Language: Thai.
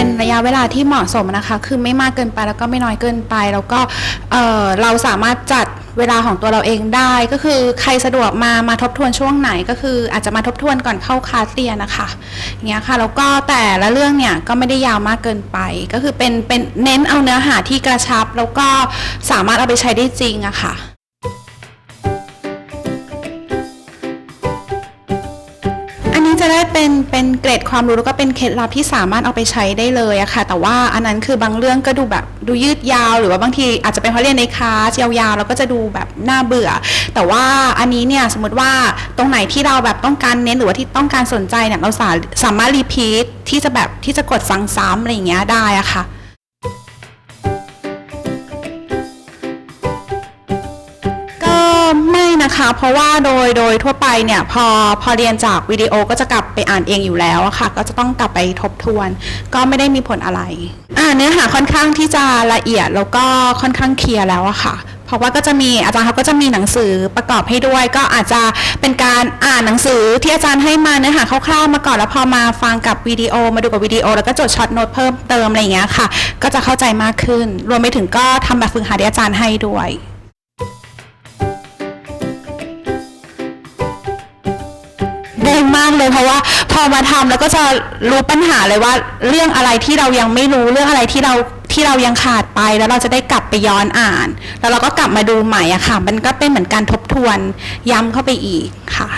็นระยะเวลาที่เหมาะสมนะคะ คือไม่มากเกินไปแล้วก็ไม่น้อยเกินไป แล้วก็เอ่อเราสามารถจัดเวลาของตัวเราเองได้ ก็คือใครสะดวกมามาทบทวนช่วงไหน ก็คืออาจจะมาทบทวนก่อนเข้าคลาสเรียนนะคะอย่างเงี้ยค่ะแล้วก็แต่ละเรื่องเนี่ยก็ไม่ได้ยาวมากเกินไป ก็คือเป็นเป็นเน้นเอาเนื้อหาที่กระชับ แล้วก็สามารถเอาไปใช้ได้จริงอะค่ะ จะได้เป็นเป็นเกรดความรู้แล้วก็เป็นเคล็ดลับที่สามารถเอาไปใช้ได้เลยอะค่ะ แต่ว่าอันนั้นคือบางเรื่องก็ดูแบบดูยืดยาว หรือว่าบางทีอาจจะเป็นเพราะเรียนในคลาสยาวๆแล้วก็จะดูแบบน่าเบื่อ แต่ว่าอันนี้เนี่ยสมมติว่าตรงไหนที่เราแบบต้องการเน้นหรือว่าที่ต้องการสนใจเนี่ยเราสาสามารถรีพีทที่จะแบบที่จะกดฟังซ้ำอะไรอย่างเงี้ยได้อะค่ะ นะคะ เพราะว่าโดยโดยทั่วไปเนี่ยพอพอเรียนจากวิดีโอก็จะกลับไปอ่านเองอยู่แล้วอะค่ะ ก็จะต้องกลับไปทบทวน ก็ไม่ได้มีผลอะไรอ่าเนื้อหาค่อนข้างที่จะละเอียดแล้วก็ค่อนข้างเคลียร์แล้วอะค่ะเพราะว่าก็จะมีอาจารย์เขาก็จะมีหนังสือประกอบให้ด้วย ก็อาจจะเป็นการอ่านหนังสือที่อาจารย์ให้มาเนื้อหาคร่าวๆมาก่อนแล้วพอมาฟังกับวิดีโอมาดูกับวิดีโอ แล้วก็จดช็อตโน้ตเพิ่มเติมอะไรอย่างเงี้ยค่ะ ก็จะเข้าใจมากขึ้น รวมไปถึงก็ทำแบบฝึกหัดที่อาจารย์ให้ด้วย มากเลย เพราะว่าพอมาทำแล้วก็จะรู้ปัญหาเลยว่า เรื่องอะไรที่เรายังไม่รู้เรื่องอะไรที่เราที่เรายังขาดไปแล้วเราจะได้กลับไปย้อนอ่าน แล้วเราก็กลับมาดูใหม่อะค่ะ มันก็เป็นเหมือนการทบทวนย้ำเข้าไปอีกค่ะ